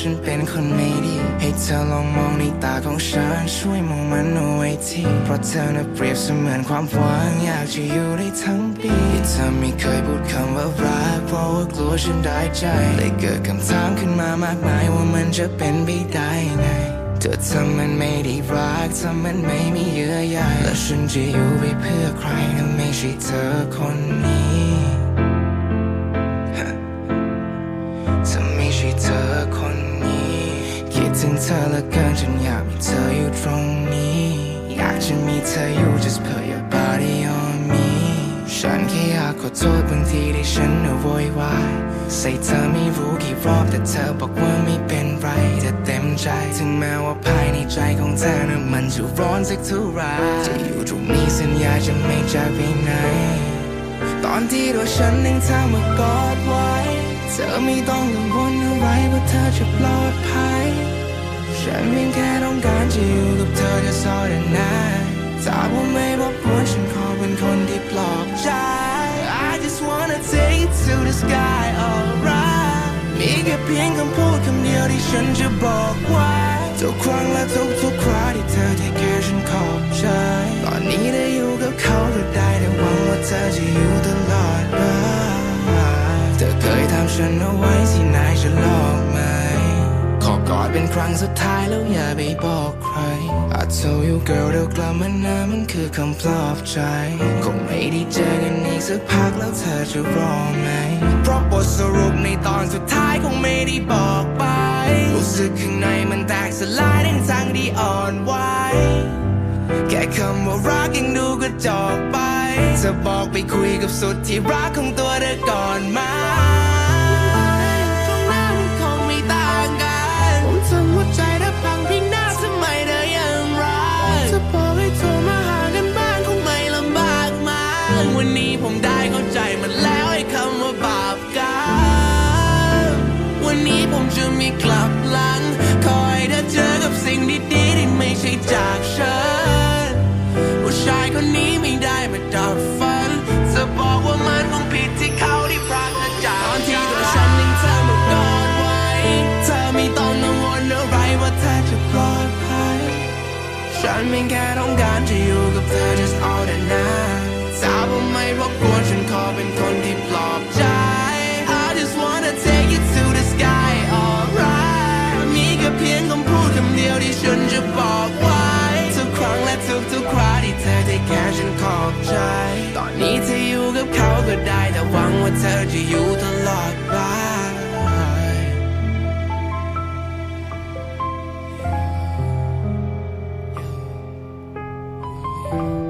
ฉันเป็นคนไม่ดี ให้เธอลองมองในตาของฉัน ช่วยมองมันเอาไว้ทีเพราะเธอน่ะเปรียบเสมือนความหวังอยากจะอยู่ได้ทั้งปีที่เธอไม่เคยพูดคำว่ารักเพราะว่ากลัวฉันได้ใจเลยเกิดคำถามขึ้นมามากมายว่ามันจะเป็นไปได้ไงเธอทำมันไม่ได้รักทำมันไม่มีเยื่อใยและฉันจะอยู่ไปเพื่อใครถ้าไม่ใช่เธอคนนี้ถ้าไม่ ถึงเธอเหละเกินจนอยากมีเธออยู่ตรงนี้ อยากจะมีเธออยู่ just put your body on me ฉันแค่อยากขอโทษบางทีที่ฉันน่ะโวยวายใส่เธอไม่รู้กี่รอบแต่เธอบอกว่าไม่เป็นไรแต่เต็มใจ ถึงแม้ว่าภายในใจของเธอน่ะมันจะร้อนสักเท่าไหรจะอยู่ตรงนี้สัญญาจะไม่จากไปไหน ตอนที่ตัวฉันยังเธอมากอดไว้ เธอไม่ต้องกังวลอะไรว่าเธอจะปลอดภัย ฉันเพียงแค่ต้องการจะอยู่กับเธอจะสอดนานถ้าว่าไม่รบกวนฉันขอเป็นคนที่ปลอบใจ I just wanna take you to the sky alright มีแค่เพียงคำพูดคำเดียวที่ฉันจะบอกไว้ทุกครั้งและทุกทุกคราที่เธอที่แค่ฉันขอบใจตอนนี้ได้อยู่กับเขาก็ได้แต่หวังว่าเธอจะอยู่ตลอดไปเธอเคยทำฉันเอาไว้ที่ไหนจะลอกไหมขอ กอดเป็นครั้งสุดท้ายแล้วอย่าไปบอกใคร I told you girl เดี๋ยวกลับมานะมันคือคำปลอบใจ คงไม่ได้เจอกันอีกสักพักแล้วเธอจะรอไหม เพราะบทสรุปในตอนสุดท้ายคงไม่ได้บอกไป รู้สึกข้างในมันแตกสลายทั้งทางที่อ่อนไหวแค่คำว่ารักยังดูกระจอกไป จะบอกไปคุยกับสุดที่รักของตัวเธอก่อนมาช่ วันนี้ผมได้เข้าใจมันแล้วไอ้คำว่าบาปกรรมวันนี้ผมจะมีกลับหลัง คอยเธอเจอกับสิ่งดีๆที่ไม่ใช่จากฉันผู้ชายคนนี้ไม่ได้มาดับฝันจะบอกว่ามันคงผิดที่เขาที่พรากเธอจากตอนที่ตัวฉันยังเธอมากอดไว้เธอไม่ต้องกังวลอะไรว่าเธอจะปลอดภัยฉันเพียงแค่ต้องการจะอยู่กับเธอ just all the night สาวว่ไม่รบกวนฉันขอเป็นคนที่ปลอบใจ I just wanna take you to the sky alright มีแค่เพียงคำพูดคำเดียวที่ฉันจะบอกไว้ ทุกครั้งและทุกทุกคราที่เธอได้แค่ฉันขอบใจ ตอนนี้เธออยู่กับเขาก็ได้ แต่หวังว่าเธอจะอยู่ตลอดไป嗯。